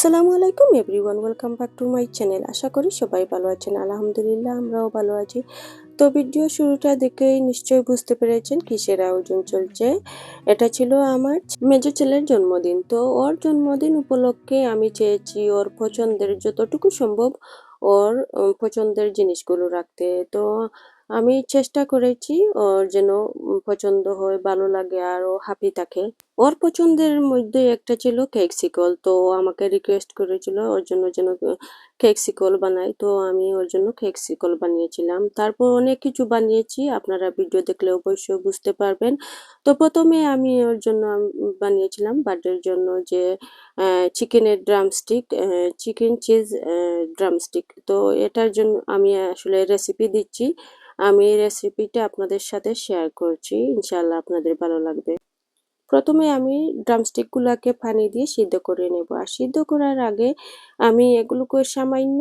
আসসালামু আলাইকুম everyone, welcome back to my channel. আশা করি সবাই ভালো আছেন। আলহামদুলিল্লাহ, আমরাও ভালো আছি। তো ভিডিও শুরুটা দেখেই নিশ্চয়ই বুঝতে পেরেছেন কিসের আয়োজন চলছে। এটা ছিল আমার মেজো ছেলের জন্মদিন। তো ওর জন্মদিন উপলক্ষে আমি চেয়েছি ওর পছন্দের যতটুকু সম্ভব ওর পছন্দের জিনিসগুলো রাখতে। তো আমি চেষ্টা করেছি ওর যেন পছন্দ হয়, ভালো লাগে আর ও হ্যাপি থাকে। ওর পছন্দের মধ্যে একটা ছিল কেক সিকল তো আমাকে রিকোয়েস্ট করেছিল ওর জন্য যেন কেক সিকল বানাই তো আমি ওর জন্য কেক সিকল বানিয়েছিলাম। তারপর অনেক কিছু বানিয়েছি, আপনারা ভিডিও দেখলে অবশ্যই বুঝতে পারবেন। তো প্রথমে আমি ওর জন্য বানিয়েছিলাম বার্থডের জন্য যে চিকেনের ড্রামস্টিক চিকেন চিজ ড্রামস্টিক তো এটার জন্য আমি আসলে রেসিপি দিচ্ছি। আমি এই রেসিপিটা আপনাদের সাথে শেয়ার করছি। ইনশাল্লাহ আপনাদের ভালো লাগবে। প্রথমে আমি ড্রামস্টিকগুলোকে পানি দিয়ে সিদ্ধ করে নেব। আর সিদ্ধ করার আগে আমি এগুলোকে সামান্য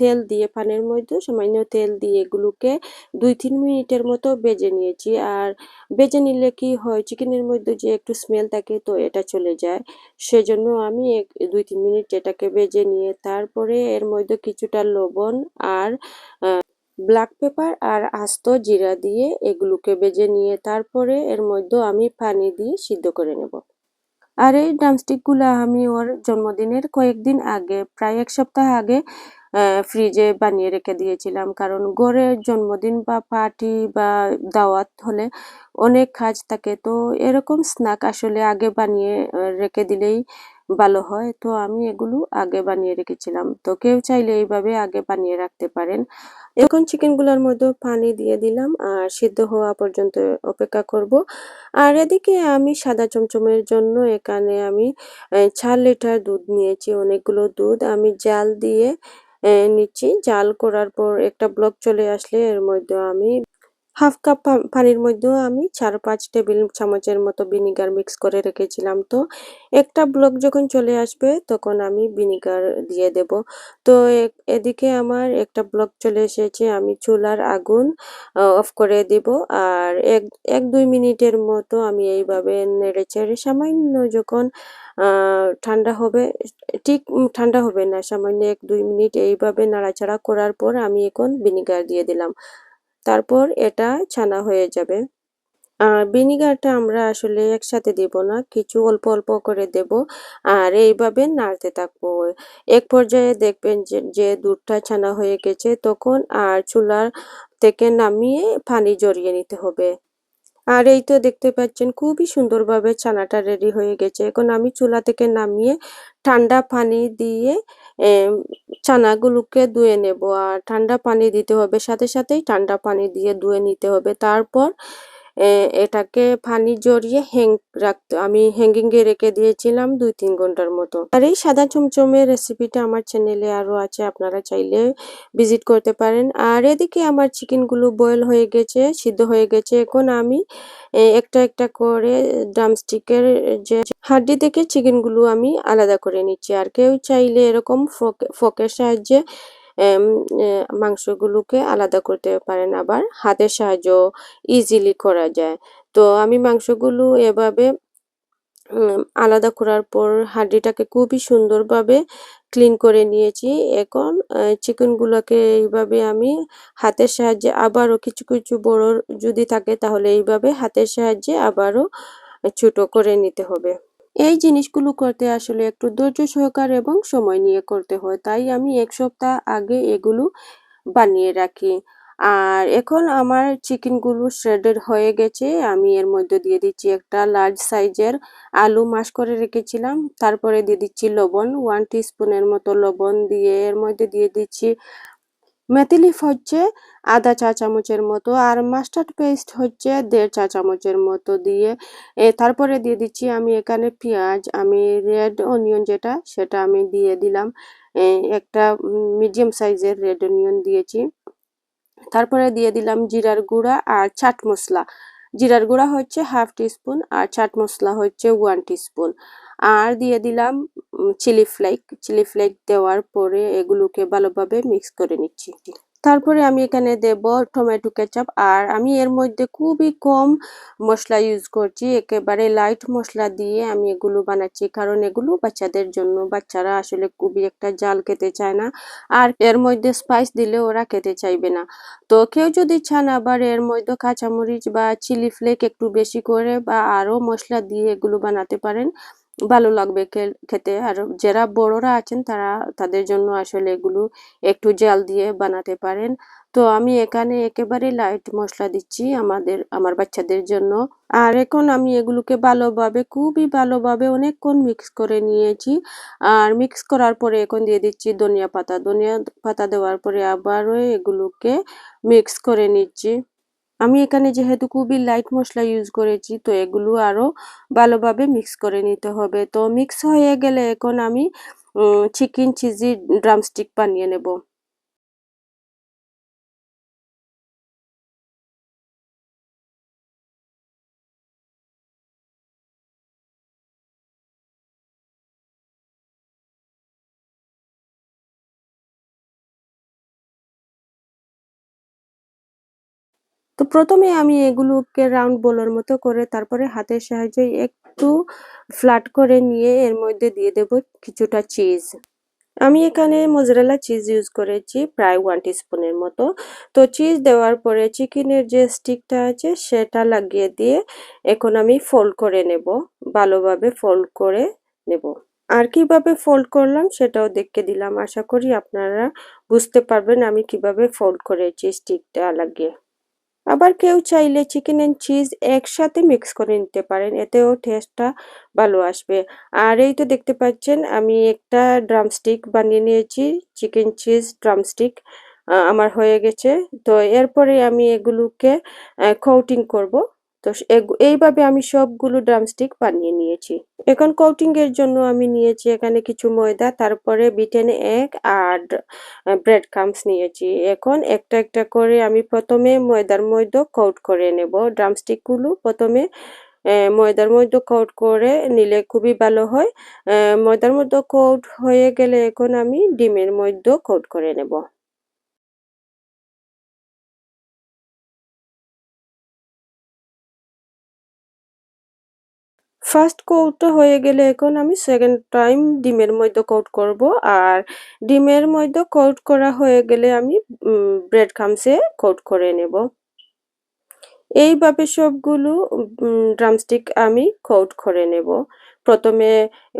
তেল দিয়ে, পানির মধ্যে সামান্য তেল দিয়ে এগুলোকে দুই তিন মিনিটের মতো বেজে নিয়েছি। আর বেজে নিলে কি হয়, চিকেনের মধ্যে যে একটু স্মেল থাকে তো এটা চলে যায়। সেজন্য আমি এক, দুই তিন মিনিট এটাকে বেজে নিয়ে তারপরে এর মধ্যে কিছুটা লবণ আর ব্ল্যাক পেপার আর আস্ত জিরা দিয়ে এগুলোকে বেজে নিয়ে তারপরে এর মধ্যে আমি পানি দিয়ে সিদ্ধ করে নেব। আর এই ড্রামস্টিকগুলো আমি ওর জন্মদিনের কয়েকদিন আগে, প্রায় এক সপ্তাহ আগে ফ্রিজে বানিয়ে রেখে দিয়েছিলাম। কারণ গড়ে জন্মদিন বা পার্টি বা দাওয়াত হলে অনেক কাজ থাকে। তো এরকম স্ন্যাক আসলে আগে বানিয়ে রেখে দিলেই ভালো হয়। তো আমি এগুলো আগে বানিয়ে রেখেছিলাম। তো কেউ চাইলে এইভাবে আগে বানিয়ে রাখতে পারেন। এখন চিকেনগুলোর মধ্যে পানি দিয়ে দিলাম আর সিদ্ধ হওয়া পর্যন্ত অপেক্ষা করব। আর এদিকে আমি সাদা চমচমের জন্য এখানে আমি চার লিটার দুধ নিয়েছি, অনেকগুলো দুধ। আমি জাল দিয়ে নিচ্ছি। জাল করার পর একটা ব্লক চলে আসলে এর মধ্যে আমি হাফ কাপ পানির মধ্যেও আমি চার পাঁচ টেবিল চামচের মতো ভিনিগার মিক্স করে রেখেছিলাম। তো একটা ব্লক যখন চলে আসবে তখন আমি ভিনিগার দিয়ে দেব। তো এদিকে আমার একটা ব্লক চলে এসেছে, আমি চুলার আগুন অফ করে দিব। আর এক এক দুই মিনিটের মতো আমি এইভাবে নেড়ে চেড়ে সামান্য যখন ঠান্ডা হবে, ঠিক ঠান্ডা হবে না, সামান্য এক দুই মিনিট এইভাবে নাড়াচাড়া করার পর আমি এখন ভিনিগার দিয়ে দিলাম। তারপর এটা ছানা হয়ে যাবে। আর ভিনিগারটা আমরা আসলে একসাথে দেব না, কিছু অল্প অল্প করে দেব আর এইভাবে নাড়তে থাকব। এক পর্যায়ে দেখবেন যে দুধটা ছানা হয়ে গেছে, তখন আর চুলার থেকে নামিয়ে পানি জড়িয়ে নিতে হবে। আর এই তো দেখতে পাচ্ছেন খুবই সুন্দরভাবে ছানাটা রেডি হয়ে গেছে। এখন আমি চুলা থেকে নামিয়ে ঠান্ডা পানি দিয়ে ছানাগুলোকে ধুয়ে নেব। আর ঠান্ডা পানি দিতে হবে, সাথে সাথেই ঠান্ডা পানি দিয়ে ধুয়ে নিতে হবে। তারপর এটাকে পানি জড়িয়ে হ্যাং রাখতে আমি হ্যাঙ্গিং এ রেখে দিয়েছিলাম দুই তিন ঘণ্টার মতো। আর এই সাদা চমচমের রেসিপিটা আমার চ্যানেলে আরও আছে, আপনারা চাইলে ভিজিট করতে পারেন। আর এদিকে আমার চিকেনগুলো বয়েল হয়ে গেছে, সিদ্ধ হয়ে গেছে। এখন আমি একটা একটা করে ড্রামস্টিকের যে হাড্ডি থেকে চিকেনগুলো আমি আলাদা করে নিচ্ছি। আর কেউ চাইলে এরকম ফোক- ফোকের সাহায্যে মাংসগুলোকে আলাদা করতে পারেন। আবার হাতের সাহায্য ইজিলি করা যায়। তো আমি মাংসগুলো এভাবে আলাদা করার পর হাড্ডিটাকে খুবই সুন্দরভাবে ক্লিন করে নিয়েছি। এখন চিকেনগুলোকে এইভাবে আমি হাতের সাহায্যে আবারও কিছু কিছু বড় যদি থাকে তাহলে এইভাবে হাতের সাহায্যে আবারও ছোট করে নিতে হবে। এই জিনিসগুলো করতে আসলে একটু ধৈর্য সহকার এবং সময় নিয়ে করতে হয়। তাই আমি এক সপ্তাহ আগে এগুলো বানিয়ে রাখি। আর এখন আমার চিকেনগুলো শ্রেডেড হয়ে গেছে। আমি এর মধ্যে দিয়ে দিচ্ছি একটা লার্জ সাইজের আলু মাশ করে রেখেছিলাম। তারপরে দিয়ে দিচ্ছি লবণ ওয়ান স্পুনের মতো লবণ দিয়ে এর মধ্যে দিয়ে দিচ্ছি মেথি লিফ হচ্ছে আধা চা চামচের মতো আর মাস্টার্ড পেস্ট হচ্ছে দেড় চা চামচের মতো দিয়ে। এ, তারপরে দিয়ে দিচ্ছি আমি এখানে পেঁয়াজ, আমি রেড অনিয়ন যেটা, সেটা আমি দিয়ে দিলাম। একটা মিডিয়াম সাইজের রেড অনিয়ন দিয়েছি। তারপরে দিয়ে দিলাম জিরার গুঁড়া আর চাট মশলা জিরার গুঁড়া হচ্ছে হাফ টিস্পুন আর চাট মশলা হচ্ছে ওয়ান টিস্পুন আর দিয়ে দিলাম চিলি ফ্লেক চিলি ফ্লেক দেওয়ার পরে এগুলোকে ভালোভাবে মিক্স করে নিচ্ছি। তারপরে আমি এখানে দেব টমেটো কেচাপ আর আমি এর মধ্যে খুবই কম মশলা ইউজ করছি, একেবারে লাইট মশলা দিয়ে আমি এগুলো বানাচ্ছি, কারণ এগুলো বাচ্চাদের জন্য, বাচ্চারা আসলে খুবই একটা জাল খেতে চায় না আর এর মধ্যে স্পাইস দিলে ওরা খেতে চাইবে না। তো কেউ যদি চান আবার এর মধ্যে কাঁচামরিচ বা চিলি ফ্লেক একটু বেশি করে বা আরও মশলা দিয়ে এগুলো বানাতে পারেন ভালো লাগবে খেতে। আর যারা বড়রা আছেন তারা, তাদের জন্য আসলে এগুলো একটু জাল দিয়ে বানাতে পারেন। তো আমি এখানে একেবারে লাইট মশলা দিচ্ছি আমাদের, আমার বাচ্চাদের জন্য। আর এখন আমি এগুলোকে ভালোভাবে, খুবই ভালোভাবে অনেকক্ষণ মিক্স করে নিয়েছি। আর মিক্স করার পরে এখন দিয়ে দিচ্ছি ধনিয়া পাতা। ধনিয়া পাতা দেওয়ার পরে আবারও এগুলোকে মিক্স করে নিচ্ছি। আমি এখানে যেহেতু খুবই লাইট মশলা ইউজ করেছি, তো এগুলো আরও ভালোভাবে মিক্স করে নিতে হবে। তো মিক্স হয়ে গেলে এখন আমি চিকেন চিজি ড্রামস্টিক বানিয়ে নেব। তো প্রথমে আমি এগুলোকে রাউন্ড বোলের মতো করে তারপরে হাতের সাহায্যে একটু ফ্ল্যাট করে নিয়ে এর মধ্যে দিয়ে দেব কিছুটা চিজ আমি এখানে মোজরেলা চিজ ইউজ করেছি প্রায় ওয়ান স্পুনের মতো। তো চিজ দেওয়ার পরে চিকেনের যে স্টিকটা আছে সেটা লাগিয়ে দিয়ে এখন আমি ফোল্ড করে নেব। ভালোভাবে ফোল্ড করে নেব। আর কীভাবে ফোল্ড করলাম সেটাও দেখে দিলাম। আশা করি আপনারা বুঝতে পারবেন আমি কীভাবে ফোল্ড করেছি স্টিকটা লাগিয়ে। আবার কেউ চাইলে চিকেন অ্যান্ড চিজ একসাথে মিক্স করে নিতে পারেন, এতেও টেস্টটা ভালো আসবে। আর এই তো দেখতে পাচ্ছেন, আমি একটা ড্রামস্টিক বানিয়ে নিয়েছি চিকেন চিজ ড্রামস্টিক আমার হয়ে গেছে। তো এরপরে আমি এগুলোকে কোটিং করব। তো এইভাবে আমি সবগুলো ড্রামস্টিক বানিয়ে নিয়েছি। এখন কোটিং এর জন্য আমি নিয়েছি এখানে কিছু ময়দা, তারপরে বিটেন এগ আর ব্রেড ক্রামস নিয়েছি। এখন একটা একটা করে আমি প্রথমে ময়দার মধ্যে কোট করে নেব। ড্রামস্টিকগুলো প্রথমে ময়দার মধ্যে কোট করে নিলে খুবই ভালো হয়। ময়দার মধ্যে কোট হয়ে গেলে এখন আমি ডিমের মধ্যে কোট করে নেব। ফার্স্ট কোটটা হয়ে গেলে এখন আমি সেকেন্ড টাইম ডিমের মধ্যে কোট করব। আর ডিমের মধ্যে কোট করা হয়ে গেলে আমি ব্রেড খামসে কোট করে নেব। এইভাবে সবগুলো ড্রামস্টিক আমি কোট করে নেব। প্রথমে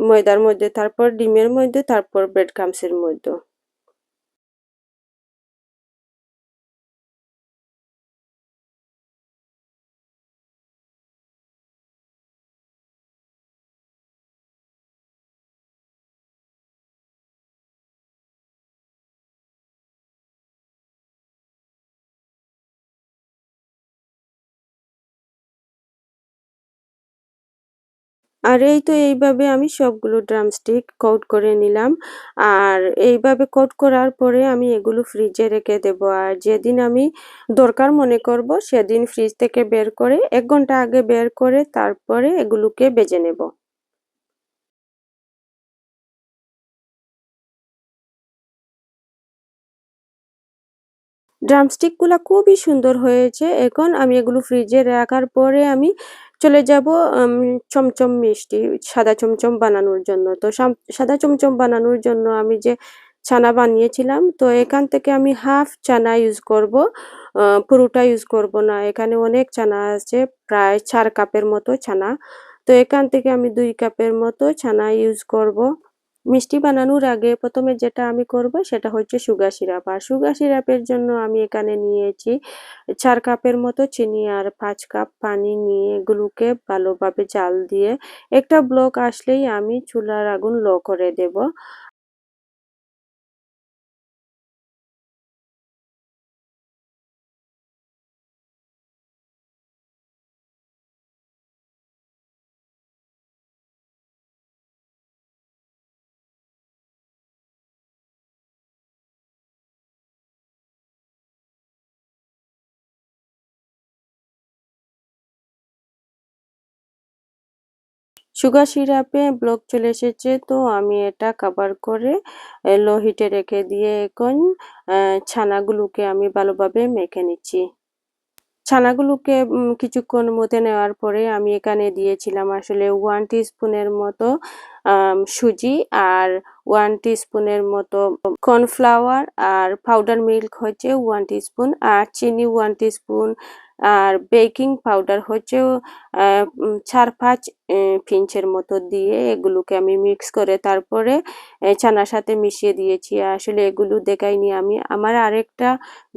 ময়দার মধ্যে, তারপর ডিমের মধ্যে, তারপর ব্রেড ক্রামসের মধ্যে। আর এই তো এইভাবে আমি সবগুলো ড্রামস্টিক কোট করে নিলাম। আর এইভাবে কোট করার পরে আমি এগুলো ফ্রিজে রেখে দেব। আর যেদিন আমি দরকার মনে করব, সেদিন ফ্রিজ থেকে বের করে, এক ঘণ্টা আগে বের করে তারপরে এগুলোকে বেজে নেব। ড্রামস্টিকগুলো খুবই সুন্দর হয়েছে। এখন আমি এগুলো ফ্রিজে রাখার পরে আমি চলে যাব চমচম মিষ্টি, সাদা চমচম বানানোর জন্য। তো সাদা চমচম বানানোর জন্য আমি যে ছানা বানিয়েছিলাম, তো এখান থেকে আমি হাফ চানা ইউজ করব পুরোটা ইউজ করব না। এখানে অনেক চানা আছে, প্রায় চার কাপের মতো ছানা। তো এখান থেকে আমি দুই কাপের মতো ছানা ইউজ করব। মিষ্টি বানানোর আগে প্রথমে যেটা আমি করব সেটা হচ্ছে সুগার সিরাপ। আর সুগার সিরাপের জন্য আমি এখানে নিয়েছি চার কাপের মতো চিনি আর পাঁচ কাপ পানি নিয়ে এগুলোকে ভালোভাবে জাল দিয়ে একটা ব্লক আসলেই আমি চুলার আগুন লো করে দেব। সুগার সিরাপে ব্লক চলে এসেছে, তো আমি এটা কাভার করে লো হিটে রেখে দিয়ে এখন ছানাগুলোকে আমি ভালোভাবে মেখে নিচ্ছি। ছানাগুলোকে কিছুক্ষণ মতে নেওয়ার পরে আমি এখানে দিয়েছিলাম আসলে ওয়ান স্পুনের মতো সুজি আর ওয়ান স্পুনের মতো কর্নফ্লাওয়ার আর পাউডার মিল্ক হচ্ছে ওয়ান স্পুন আর চিনি ওয়ান স্পুন আর বেকিং পাউডার হচ্ছে চার পাঁচ পিঞ্চের মতো দিয়ে এগুলোকে আমি মিক্স করে তারপরে ছানার সাথে মিশিয়ে দিয়েছি। আসলে এগুলো দেখাইনি আমি। আমার আরেকটা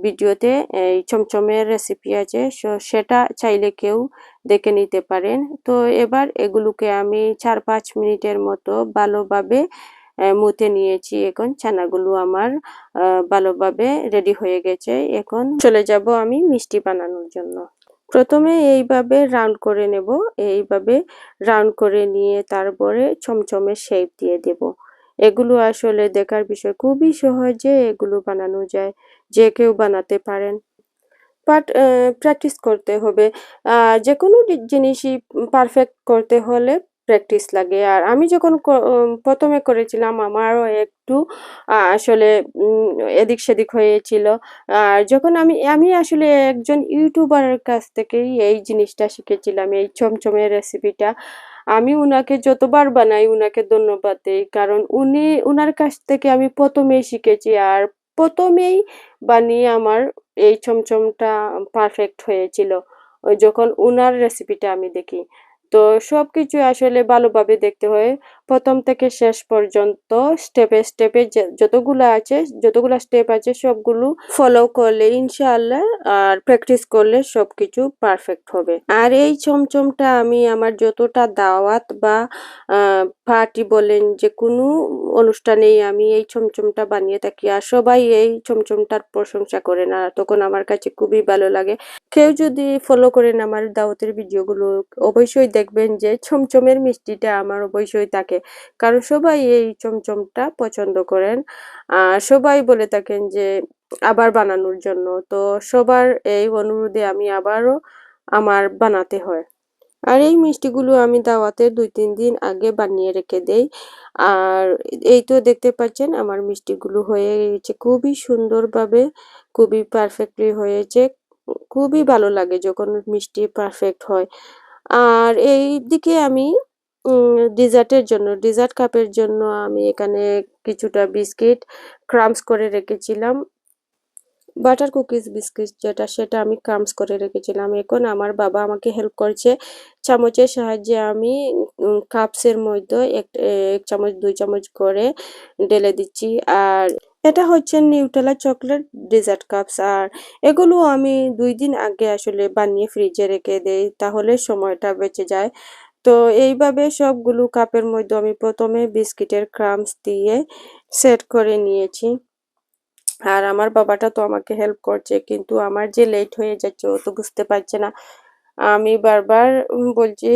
ভিডিওতে এই চমচমের রেসিপি আছে সেটা চাইলে কেউ দেখে নিতে পারেন। তো এবার এগুলোকে আমি চার পাঁচ মিনিটের মতো ভালোভাবে মুতে নিয়েছি। এখন ছানাগুলো আমার ভালোভাবে রেডি হয়ে গেছে। এখন চলে যাব আমি মিষ্টি বানানোর জন্য। প্রথমে এইভাবে রাউন্ড করে নেব। এইভাবে রাউন্ড করে নিয়ে তারপরে চমচমে শেপ দিয়ে দেব। এগুলো আসলে দেখার বিষয় খুবই সহজে এগুলো বানানো যায়, যে কেউ বানাতে পারেন। বাট প্র্যাকটিস করতে হবে। যে কোনো জিনিসই পারফেক্ট করতে হলে প্র্যাকটিস লাগে। আর আমি যখন প্রথমে করেছিলাম, আমারও একটু আসলে এদিক সেদিক হয়েছিল। আর যখন আমি আমি আসলে একজন ইউটিউবারের কাছ থেকেই এই জিনিসটা শিখেছিলাম, এই চমচমের রেসিপিটা আমি উনাকে যতবার বানাই, উনাকে ধন্যবাদ দিই। কারণ উনি, উনার কাছ থেকে আমি প্রথমেই শিখেছি। আর প্রথমেই বানিয়ে আমার এই চমচমটা পারফেক্ট হয়েছিল। যখন উনার রেসিপিটা আমি দেখি। তো সবকিছু আসলে ভালোভাবে দেখতে হয়। প্রথম থেকে শেষ পর্যন্ত স্টেপে স্টেপে যতগুলো আছে, যতগুলো স্টেপ আছে সবগুলো ফলো করলে ইনশাআল্লাহ আর প্র্যাকটিস করলে সব কিছু পারফেক্ট হবে। আর এই চমচমটা আমি আমার যতটা দাওয়াত বা পার্টি বলেন যে কোনো অনুষ্ঠানেই আমি এই চমচমটা বানিয়ে থাকি আর সবাই এই চমচমটার প্রশংসা করে না, তখন আমার কাছে খুবই ভালো লাগে। কেউ যদি ফলো করেন আমার দাওয়াতের ভিডিওগুলো অবশ্যই দেখবেন যে চমচমের মিষ্টিটা আমার অবশ্যই থাকে। কারণ সবাই এই চমচমটা পছন্দ করেন। সবাই বলে থাকেন যে আবার বানানোর জন্য। তো সবার এই অনুরোধে আমি আবারও আমার বানাতে হয়। আর এই মিষ্টিগুলো আমি দাওয়াতের দুই তিন দিন আগে বানিয়ে রেখে দেই। আর এই তো দেখতে পাচ্ছেন আমার মিষ্টিগুলো হয়ে গেছে। খুবই সুন্দরভাবে, খুবই পারফেক্টলি হয়েছে। খুবই ভালো লাগে যখন মিষ্টি পারফেক্ট হয়। আর এই দিকে আমি ডিজার্টের জন্য, ডিজার্ট কাপের জন্য আমি এখানে কিছুটা বিস্কিট, ক্রামস করে রেখেছিলাম। বাটার কুকিজ বিস্কিট যেটা, সেটা আমি ক্রামস করে রেখেছিলাম। এখন আমার বাবা আমাকে হেল্প করছে চামচের সাহায্যে আমি কাপসের মধ্যে এক এক চামচ, দুই চামচ করে ঢেলে দিচ্ছি। আর এটা হচ্ছে নিউটেলা চকলেট ডেজার্ট কাপস। আর এগুলো আমি দুই দিন আগে আসলে বানিয়ে ফ্রিজে রেখে দেই, তাহলে সময়টা বেঁচে যায়। তো এইভাবে সবগুলো কাপের মধ্যে আমি প্রথমে বিস্কিটের ক্রামস দিয়ে সেট করে নিয়েছি। আর আমার বাবাটা তো আমাকে হেল্প করছে, কিন্তু আমার যে লেট হয়ে যাচ্ছে ও তো বুঝতে পারছে না। আমি বারবার বলছি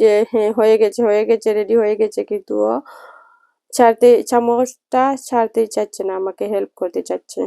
যে হ্যাঁ গেছে, হয়ে গেছে রেডি হয়ে গেছে, কিন্তু ও ছাড়তে, চামচটা ছাড়তেই চাচ্ছে না, আমাকে হেল্প করতে চাচ্ছে।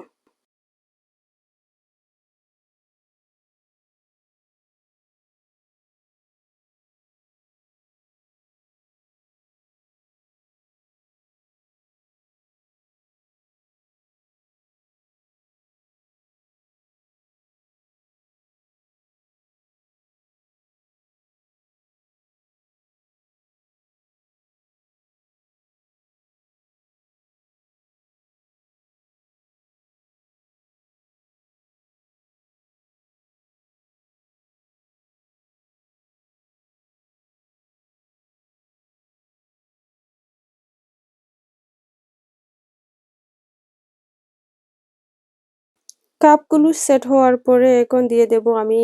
কাপগুলো সেট হওয়ার পরে এখন দিয়ে দেব আমি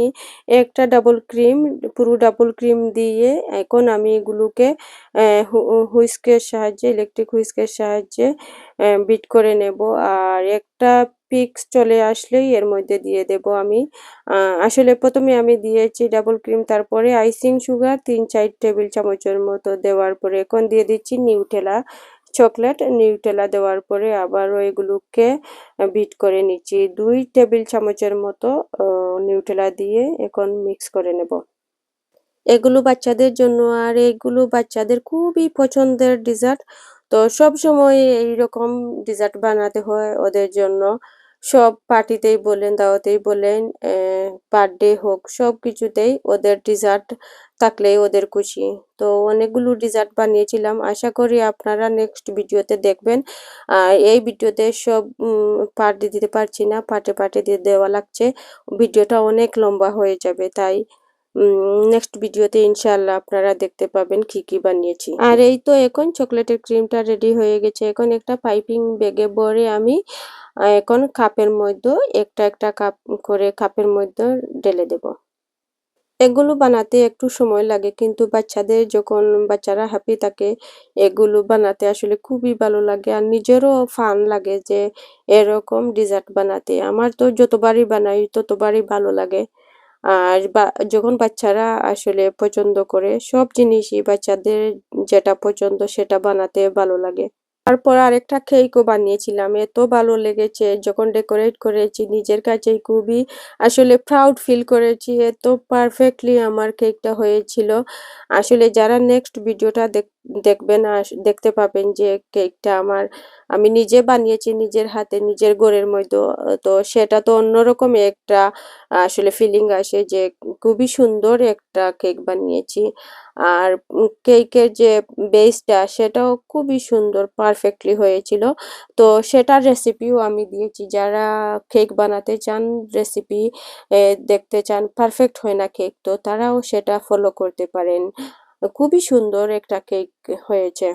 একটা ডাবল ক্রিম পুরো ডাবল ক্রিম দিয়ে এখন আমি এগুলোকে হুইস্কের সাহায্যে ইলেকট্রিক হুইস্কের সাহায্যে বিট করে নেব। আর একটা পিক্স চলে আসলেই এর মধ্যে দিয়ে দেব আমি। আসলে প্রথমে আমি দিয়েছি ডাবল ক্রিম তারপরে আইসিং সুগার তিন চার টেবিল চামচের মতো দেওয়ার পরে এখন দিয়ে দিচ্ছি নিউটেলা চকলেট, নিউটেলা দেওয়ার পরে আবারও এগুলোকে বিট করে নিচ্ছি। দুই টেবিল চামচের মতো নিউটেলা দিয়ে এখন মিক্স করে নেব। এগুলো বাচ্চাদের জন্য, আর এগুলো বাচ্চাদের খুবই পছন্দের ডেজার্ট। তো সব সময় এইরকম ডেজার্ট বানাতে হয় ওদের জন্য। সব পার্টিতেই বলেন, দাওয়াতেই বলেন বার্থডে হোক সব কিছুতেই ওদের ডেজার্ট থাকলেই ওদের খুশি। তো অনেকগুলো ডেজার্ট বানিয়েছিলাম। আশা করি আপনারা নেক্সট ভিডিওতে দেখবেন। আর এই ভিডিওতে সব পার্ট দিতে পারছি না। পার্টে পার্টে দিয়ে দেওয়া লাগছে। ভিডিওটা অনেক লম্বা হয়ে যাবে। তাই নেক্সট ভিডিওতে ইনশাল্লাহ আপনারা দেখতে পাবেন কি কি বানিয়েছি। আর এই তো এখন চকলেটের ক্রিমটা রেডি হয়ে গেছে। এখন একটা পাইপিং ব্যাগে ভরে আমি এখন কাপের মধ্যে একটা একটা কাপ করে কাপের মধ্যে ঢেলে দেব। এগুলো বানাতে একটু সময় লাগে, কিন্তু বাচ্চাদের যখন বাচ্চারা হ্যাপি থাকে, এগুলো বানাতে আসলে খুবই ভালো লাগে আর নিজেরও ফান লাগে যে এরকম ডিজার্ট বানাতে। আমার তো যতবারই বানাই, ততবারই ভালো লাগে। আর যখন বাচ্চারা আসলে পছন্দ করে, সব জিনিসই বাচ্চাদের যেটা পছন্দ সেটা বানাতে ভালো লাগে। তারপর আরেকটা কেকও বানিয়েছিলাম। এত ভালো লেগেছে। যখন ডেকোরেট করেছি, নিজের কাছেই খুবই আসলে প্রাউড ফিল করেছি। এত পারফেক্টলি আমার কেকটা হয়েছিল। আসলে যারা নেক্সট ভিডিওটা দেখবেন দেখতে পাবেন যে কেকটা আমার, আমি নিজে বানিয়েছি নিজের হাতে, নিজের ঘরের মধ্যে। তো সেটা তো অন্যরকম একটা, আসলে ফিলিং আসে যে খুবই সুন্দর একটা কেক বানিয়েছি। আর কেকের যে বেসটা সেটাও খুবই সুন্দর পারফেক্টলি হয়েছিল। তো সেটার রেসিপিও আমি দিয়েছি। যারা কেক বানাতে চান রেসিপি দেখতে চান পারফেক্ট হয় না কেক, তো তারাও সেটা ফলো করতে পারেন। খুবই সুন্দর একটা কেক হয়েছে।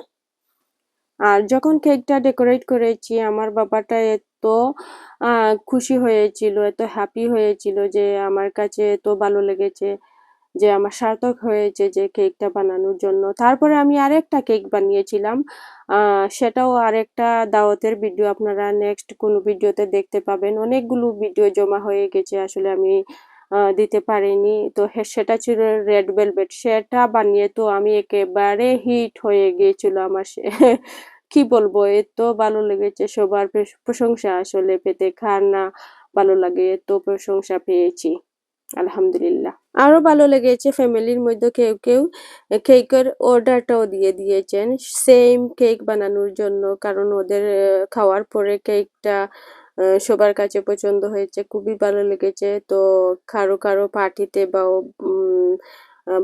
আর যখন কেকটা ডেকোরেট করেছি, আমার বাবাটা এত খুশি হয়েছিল, এত হ্যাপি হয়েছিল যে আমার কাছে এত ভালো লেগেছে, যে আমার সার্থক হয়েছে যে কেকটা বানানোর জন্য। তারপরে আমি আরেকটা কেক বানিয়েছিলাম সেটাও আরেকটা দাওয়াতের ভিডিও আপনারা নেক্সট কোনো ভিডিওতে দেখতে পাবেন। অনেকগুলো ভিডিও জমা হয়ে গেছে, আসলে আমি দিতে পারিনি। তো সেটা ছিল রেড ভেলভেট সেটা বানিয়ে তো আমি একেবারে হিট হয়ে গিয়েছিল আমার সে। কি বলব এত ভালো লেগেছে। সবার প্রশংসা আসলে পেতে। খানা ভালো লাগে এত প্রশংসা পেয়েছি। আলহামদুলিল্লাহ। আরও ভালো লেগেছে ফ্যামিলির মধ্যে কেউ কেউ। কেকের অর্ডারটাও দিয়ে দিয়েছেন। সেম কেক বানানোর জন্য। কারণ ওদের খাওয়ার পরে কেকটা সবার কাছে পছন্দ হয়েছে, খুবই ভালো লেগেছে। তো কারও কারও পার্টিতে বা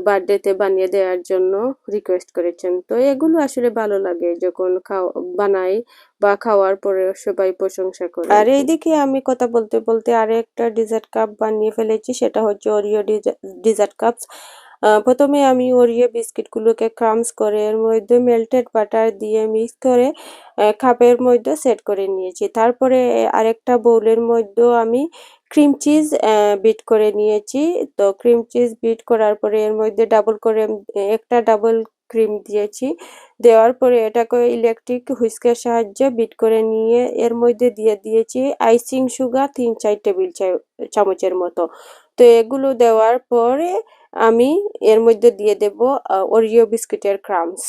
বার্থডেতে বানিয়ে দেওয়ার জন্য রিকোয়েস্ট করেছেন। তো এগুলো আসলে ভালো লাগে যখন খাওয়া বানাই বা খাওয়ার পরে সবাই প্রশংসা করে। আর এইদিকে আমি কথা বলতে বলতে আরেকটা ডিজার্ট কাপ বানিয়ে ফেলেছি, সেটা হচ্ছে ওরিও ডিজার্ট কাপস প্রথমে আমি ওরিও বিস্কিটগুলোকে ক্রামস করে এর মধ্যে মেল্টেড বাটার দিয়ে মিক্স করে কাপের মধ্যে সেট করে নিয়েছি। তারপরে আরেকটা বোলের মধ্যেও আমি ক্রিম চিজ বিট করে নিয়েছি। তো ক্রিম চিজ বিট করার পরে এর মধ্যে ডাবল করে, একটা ডাবল ক্রিম দিয়েছি। দেওয়ার পরে এটাকে ইলেকট্রিক হুইস্কের সাহায্যে বিট করে নিয়ে এর মধ্যে দিয়ে দিয়েছি আইসিং সুগার তিন চার টেবিল চামচের মতো। তো এগুলো দেওয়ার পরে আমি এর মধ্যে দিয়ে দেব ওরিও বিস্কিটের ক্রামস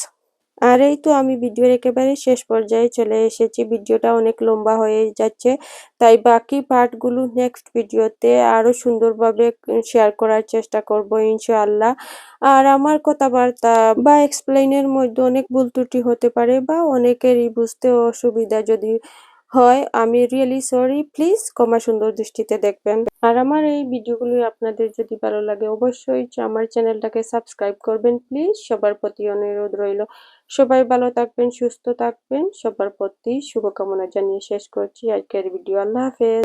আর এই তো আমি ভিডিওর একেবারে শেষ পর্যায়ে চলে এসেছি। ভিডিওটা অনেক লম্বা হয়ে যাচ্ছে, তাই বাকি পার্টগুলো নেক্সট ভিডিওতে আরও সুন্দরভাবে শেয়ার করার চেষ্টা করব ইনশাআল্লাহ। আর আমার কথাবার্তা বা এক্সপ্লেনের মধ্যে অনেক ভুল ত্রুটি হতে পারে বা অনেকেরই বুঝতে অসুবিধা যদি হয়, আমি রিয়েলি সরি প্লিজ কমা সুন্দর দৃষ্টিতে দেখবেন। আর আমার এই ভিডিওগুলি আপনাদের যদি ভালো লাগে, অবশ্যই আমার চ্যানেলটাকে সাবস্ক্রাইব করবেন প্লিজ সবার প্রতি অনুরোধ রইল। সবাই ভালো থাকবেন, সুস্থ থাকবেন। সবার প্রতি শুভকামনা জানিয়ে শেষ করছি। আজকের ভিডিও আল্লাহ হাফেজ।